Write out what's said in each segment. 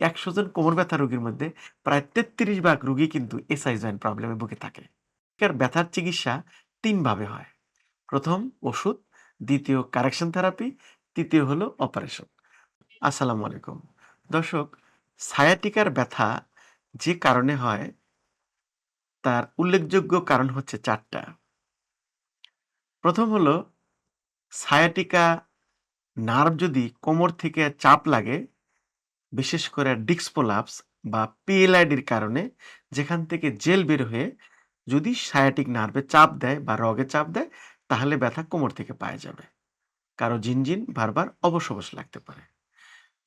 একশো জন কোমর ব্যথা রোগীর মধ্যে প্রায় তেত্রিশ ভাগ রোগী কিন্তু এসআই জয়েন্ট প্রবলেমে ভুগে থাকে। এর ব্যথার চিকিৎসা তিনভাবে হয়। প্রথম ওষুধ, দ্বিতীয় কারেকশন থেরাপি, তৃতীয় হলো অপারেশন। আসসালামু আলাইকুম। দর্শক, সায়াটিকার ব্যথা যে কারণে হয়, তার উল্লেখযোগ্য কারণ হচ্ছে চারটা। প্রথম হলো, সায়াটিকা নার্ভ যদি কোমর থেকে চাপ লাগে বিশেষ করে ডিক্সপোলাপস বা পিএলআইডির কারণে যেখান থেকে জেল বের হয়ে যদি সায়াটিক নার্ভে চাপ দেয় বা রগে চাপ দেয়, তাহলে ব্যথা কোমর থেকে পাওয়া যাবে। কারও জিনজিন বারবার অবশ লাগতে পারে।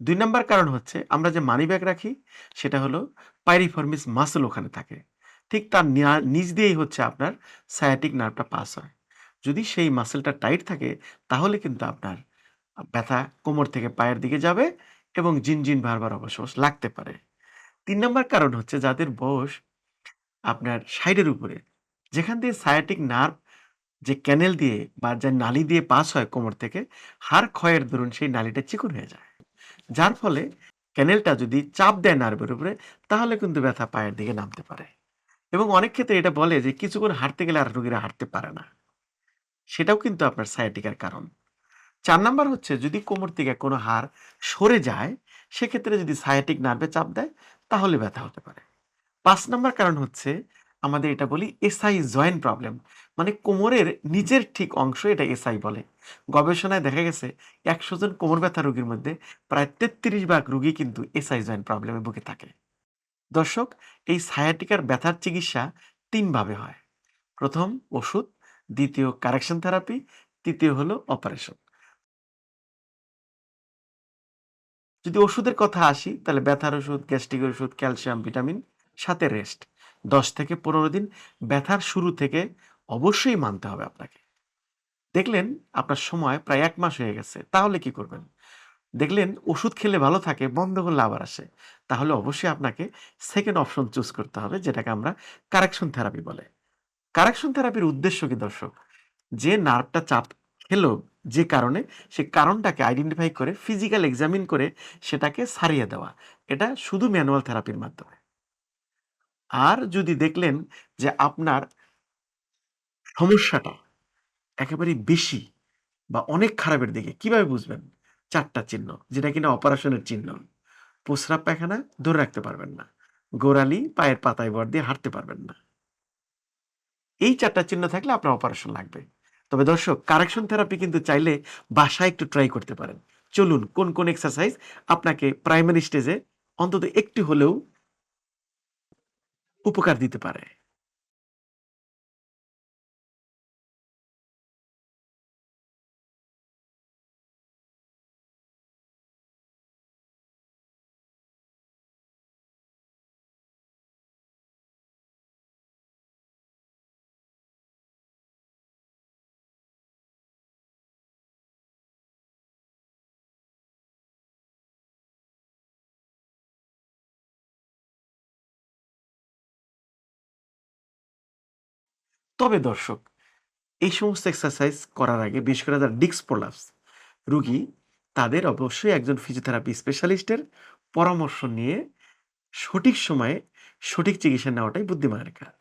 দুই নম্বর কারণ হচ্ছে, আমরা যে মানি ব্যাগ রাখি, সেটা হলো পাইরিফর্মিস মাসল ওখানে থাকে। ঠিক তার নিচ দিয়েই হচ্ছে আপনার সায়াটিক নার্ভটা পাস হয়। যদি সেই মাসেলটা টাইট থাকে, তাহলে কিন্তু আপনার ব্যথা কোমর থেকে পায়ের দিকে যাবে এবং জিনজিন বারবার অবশ অবশ লাগতে পারে। তিন নম্বর কারণ হচ্ছে যাদের বয়স আপনার সাইডের উপরে। যেখান দিয়ে সায়াটিক নার্ভ যে ক্যানেল দিয়ে বা যে নালি দিয়ে পাস হয় কোমর থেকে, হাড় ক্ষয়ের দরুন সেই নালিটা চিকন হয়ে যায়। যার ফলে ক্যানেলটা যদি চাপ দেয় নার্ভের উপরে, তাহলে কিন্তু ব্যথা পায়ের দিকে নামতে পারে। এবং অনেক ক্ষেত্রে এটা বলে যে কিছুক্ষণ হাঁটতে গেলে আর রোগীরা হাঁটতে পারে না। সেটাও কিন্তু আপনার সায়াটিকার কারণ। চার নাম্বার হচ্ছে যদি কোমর থেকে কোনো হাড় সরে যায়, সেক্ষেত্রে যদি সায়াটিক নার্ভে চাপ দেয়, তাহলে ব্যথা হতে পারে। পাঁচ নাম্বার কারণ হচ্ছে আমাদের এটা বলি এসআই জয়েন্ট প্রবলেম মানে কোমরের নিচের ঠিক অংশ এটা এসআই বলে। গবেষণায় দেখা গেছে একশো জন কোমর ব্যথা রোগীর মধ্যে প্রায় তেত্রিশ ভাগ রোগী কিন্তু এসআই জয়েন্ট প্রবলেমে ভুগে থাকে। দর্শক, এই সায়াটিকার ব্যথার চিকিৎসা তিনভাবে হয়। প্রথম, ওষুধ। দ্বিতীয় কারেকশন থেরাপি তৃতীয় হলো অপারেশন যদি ওষুধের কথা আসি, তাহলে ব্যথার ওষুধ গ্যাস্ট্রিক ওষুধ, ক্যালসিয়াম, ভিটামিন সাথে রেস্ট দশ থেকে পনেরো দিন ব্যথার শুরু থেকে অবশ্যই মানতে হবে আপনাকে। দেখলেন আপনার সময় প্রায় এক মাস হয়ে গেছে, তাহলে কি করবেন? দেখলেন ওষুধ খেলে ভালো থাকে, বন্ধ করলে আবার আসে। তাহলে অবশ্যই আপনাকে সেকেন্ড অপশন চুজ করতে হবে, যেটাকে আমরা কারেকশন থেরাপি বলে। কারেকশন থেরাপির উদ্দেশ্য কি দর্শক? যে নার্ভটা চাপ খেলো যে কারণে সে কারণটাকে আইডেন্টিফাই করে ফিজিক্যাল এক্সামিন করে সেটাকে সারিয়ে দেওয়া। এটা শুধু ম্যানুয়াল থেরাপির মাধ্যমে। আর যদি দেখলেন যে আপনার সমস্যাটা একেবারে বেশি বা অনেক খারাপের দিকে, কীভাবে বুঝবেন? চারটা চিহ্ন, যেটা কিনা অপারেশনের চিহ্ন। প্রস্রাব পায়খানা ধরে রাখতে পারবেন না। গোড়ালি, পায়ের পাতায় বর দিয়ে হাঁটতে পারবেন না। এই চারটা চিহ্ন থাকলে আপনার অপারেশন লাগবে। তবে দর্শক কারেকশন থেরাপি কিন্তু চাইলে বাসায় একটু ট্রাই করতে পারেন। চলুন, কোন কোন এক্সারসাইজ আপনাকে প্রাইমারি স্টেজে অন্তত একটু হলেও উপকার দিতে পারে। তবে দর্শক, এই সমস্ত এক্সারসাইজ করার আগে বিশেষ করে যারা ডিস্ক প্রলাপস রুগী, তাদের অবশ্যই একজন ফিজিওথেরাপি স্পেশালিস্টের পরামর্শ নিয়ে সঠিক সময়ে সঠিক চিকিৎসা নেওয়াটাই বুদ্ধিমানের কাজ।